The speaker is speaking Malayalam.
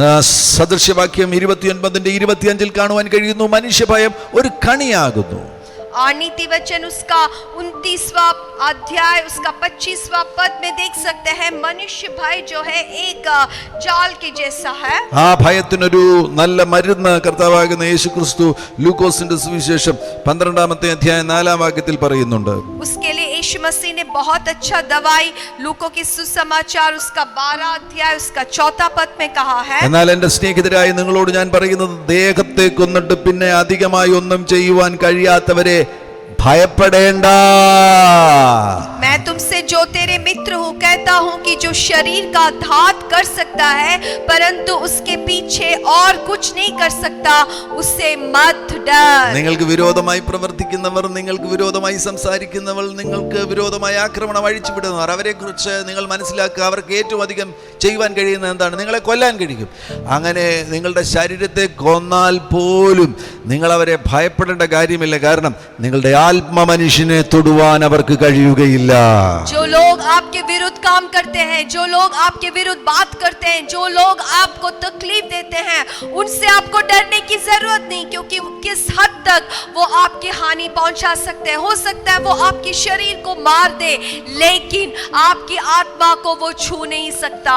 ആ, സദൃശ്യവാക്യം ഇരുപത്തിയൊൻപതിന്റെ ഇരുപത്തിയഞ്ചിൽ കാണുവാൻ കഴിയുന്നു മനുഷ്യഭയം ഒരു കണിയാകുന്നു और नीति वचन उसका उनतीसवा अध्याय उसका पच्चीसवा पद में देख सकते हैं मनुष्य भय जो है एक अ, जाल के जैसा है ആ ഭയത്തിനൊരു നല്ല മരുന്ന് കർത്താവാകുന്ന യേശു ക്രിസ്തു ലൂക്കോസിന്റെ സുവിശേഷം പന്ത്രണ്ടാമത്തെ അധ്യായം നാലാം വാക്യത്തിൽ പറയുന്നുണ്ട് उसके लिए यीशु मसीह ने बहुत अच्छा दवाई लूकों के सुसमाचार उसका बारह अध्याय उसका चौथा पद में कहा है എന്നാൽ എൻ്റെ സ്നേഹിതരായ നിങ്ങളോട് ഞാൻ പറയുന്നത് ദേഹത്തെ കൊന്നിട്ട് പിന്നെ അധികമായി ഒന്നും ചെയ്യുവാൻ കഴിയാത്തവരെ ഭയപ്പെടേണ്ട मैं तुमसे जो तेरे मित्र हूँ कहता हूँ कि जो शरीर का घात कर सकता है परंतु उसके पीछे और कुछ नहीं कर सकता उससे मत डर നിങ്ങൾക്ക് വിരോധമായി പ്രവർത്തിക്കുന്നവർ നിങ്ങൾക്ക് വിരോധമായി സംസാരിക്കുന്നവർ നിങ്ങൾക്ക് വിരോധമായി ആക്രമണം അഴിച്ചുവിടുന്നവർ അവരെ കുറിച്ച് നിങ്ങൾ മനസ്സിലാക്കുക അവർക്ക് ഏറ്റവും അധികം ചെയ്യുവാൻ കഴിയുന്ന എന്താണ് നിങ്ങളെ കൊല്ലാൻ കഴിയും അങ്ങനെ നിങ്ങളുടെ ശരീരത്തെ കൊന്നാൽ പോലും നിങ്ങൾ അവരെ ഭയപ്പെടേണ്ട കാര്യമില്ല കാരണം നിങ്ങളുടെ ആത്മ മനുഷ്യനെ തൊടുവാൻ അവർക്ക് കഴിയുകയില്ല जो लोग आपके विरुद्ध काम करते हैं, जो लोग आपके विरुद्ध बात करते हैं, जो लोग आपको तकलीफ़ देते हैं, उनसे आपको डरने की ज़रूरत नहीं, क्योंकि किस हद तक वो आपकी हानि पहुँचा सकते हैं। हो सकता है वो आपके शरीर को मार दे, लेकिन आपकी आत्मा को वो छू नहीं सकता।